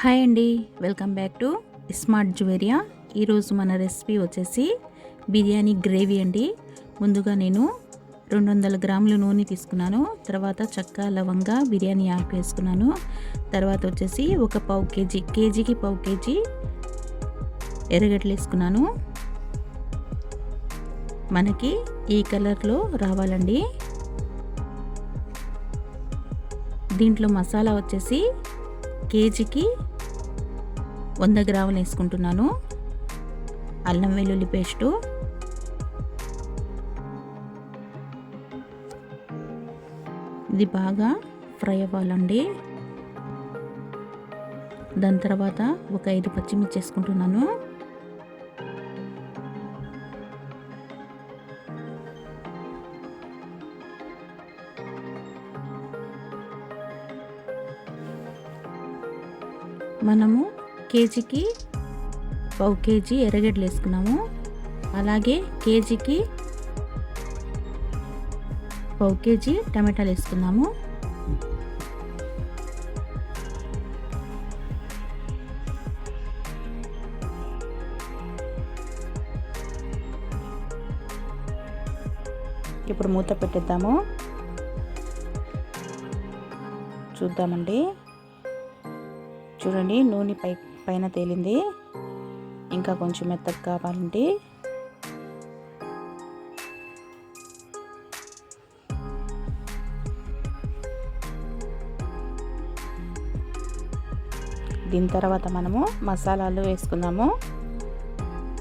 Hi అండి. Welcome back to smart Juveria ఈరోజు మన రెసిపీ వచ్చేసి బిర్యానీ గ్రేవీ అండి. ముందుగా నేను రెండు వందల గ్రాముల నూనె తీసుకున్నాను. తర్వాత చెక్క లవంగా బిర్యానీ ఆకు వేసుకున్నాను తర్వాత వచ్చేసి ఒక పావు కేజీ కేజీకి పావు కేజీ ఎర్రగడ్డలు వేసుకున్నాను మనకి ఈ కలర్లో రావాలండి. దీంట్లో మసాలా వచ్చేసి కేజీకి వంద గ్రాములు వేసుకుంటున్నాను. అల్లం వెల్లుల్లి పేస్టు. ఇది బాగా ఫ్రై అవ్వాలండి. దాని తర్వాత ఒక ఐదు పచ్చిమిర్చి వేసుకుంటున్నాను. మనము కేజీకి పావు కేజీ ఎర్రగడ్డలు వేసుకున్నాము. అలాగే కేజీకి పావు కేజీ టమాటాలు వేసుకున్నాము. ఇప్పుడు మూత పెట్టేద్దాము. చూద్దామండి. చూడండి నూనె పై పైన తేలింది. ఇంకా కొంచెం మెత్తగా కావాలంటే దీని తర్వాత మనము మసాలాలు వేసుకుందాము.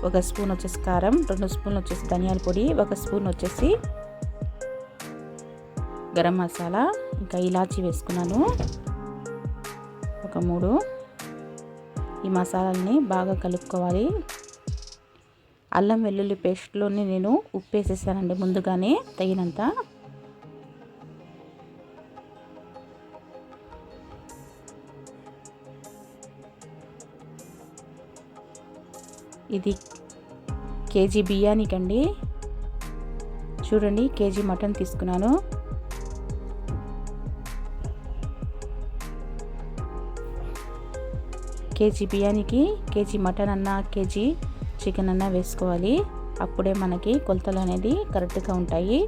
ఒక స్పూన్ వచ్చేసి కారం రెండు స్పూన్లు వచ్చేసి ధనియాల పొడి ఒక స్పూన్ వచ్చేసి గరం మసాలా. ఇంకా ఇలాచీ వేసుకున్నాను. ఒక మూడు. ఈ మసాలాలని బాగా కలుపుకోవాలి. అల్లం వెల్లుల్లి పేస్ట్లోని నేను ఉప్పు వేసేసానండి ముందుగానే తగినంత. ఇది కేజీ బియ్యానికండి చూడండి కేజీ మటన్ తీసుకున్నాను. కేజీ బియ్యానికి కేజీ మటన్ అన్న కేజీ చికెన్ అన్న వేసుకోవాలి. అప్పుడే మనకి కొలతలు అనేది కరెక్ట్గా ఉంటాయి.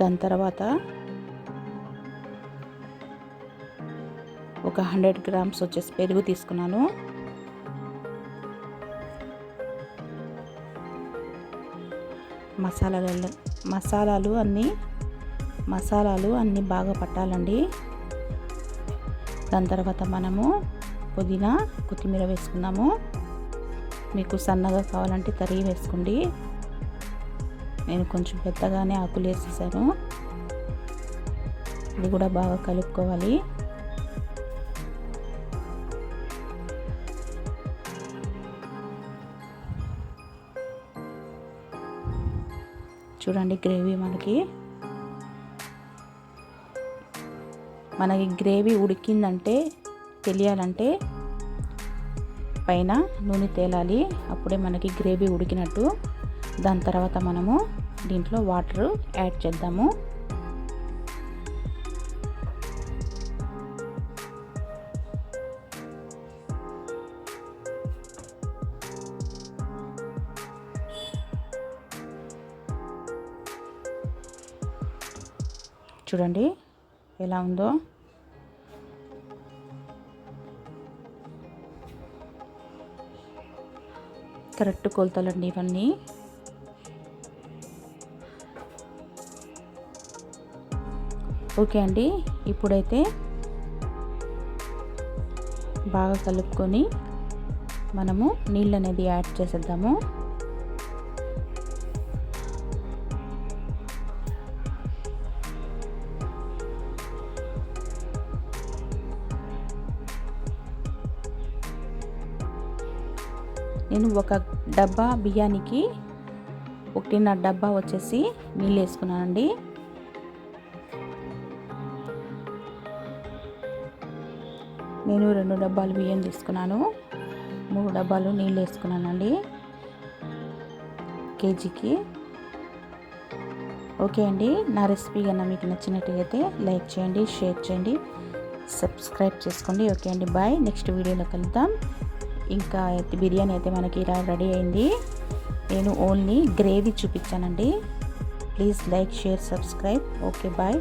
దాని తర్వాత ఒక హండ్రెడ్ గ్రామ్స్ వచ్చేసి పెరుగు తీసుకున్నాను. మసాలాలు మసాలాలు అన్నీ మసాలాలు అన్నీ బాగా పట్టాలండి. దాని తర్వాత మనము పుదీనా కొత్తిమీర వేసుకుందాము. మీకు సన్నగా కావాలంటే తరిగి వేసుకోండి. నేను కొంచెం పెద్దగానే ఆకులు వేసేసాను. ఇది కూడా బాగా కలుపుకోవాలి. చూడండి గ్రేవీ మనకి. మనకి గ్రేవీ ఉడికిందంటే తెలియాలంటే పైన నూనె తేలాలి. అప్పుడే మనకి గ్రేవీ ఉడికినట్టు. దాని తర్వాత మనము దీంట్లో వాటర్ యాడ్ చేద్దాము. చూడండి ఎలా ఉందో. కరెక్ట్ కొలతలండి ఇవన్నీ. ఓకే అండి ఇప్పుడైతే బాగా కలుపుకొని మనము నీళ్ళు అనేది యాడ్ చేసేద్దాము. నేను ఒక డబ్బా బియ్యానికి ఒకటిన్నర డబ్బా వచ్చేసి నీళ్ళు వేసుకున్నానండి. నేను రెండు డబ్బాలు బియ్యం తీసుకున్నాను. మూడు డబ్బాలు నీళ్ళు వేసుకున్నానండి. కేజీకి. ఓకే అండి. నా రెసిపీ కన్నా మీకు నచ్చినట్టయితే లైక్ చేయండి షేర్ చేయండి సబ్స్క్రైబ్ చేసుకోండి. ఓకే అండి. బాయ్. నెక్స్ట్ వీడియోలో కలుద్దాం. ఇంకా అయితే బిర్యానీ అయితే మనకి ఇలా రెడీ అయింది. నేను only gravy చూపించానండి. Please like share subscribe. Okay bye.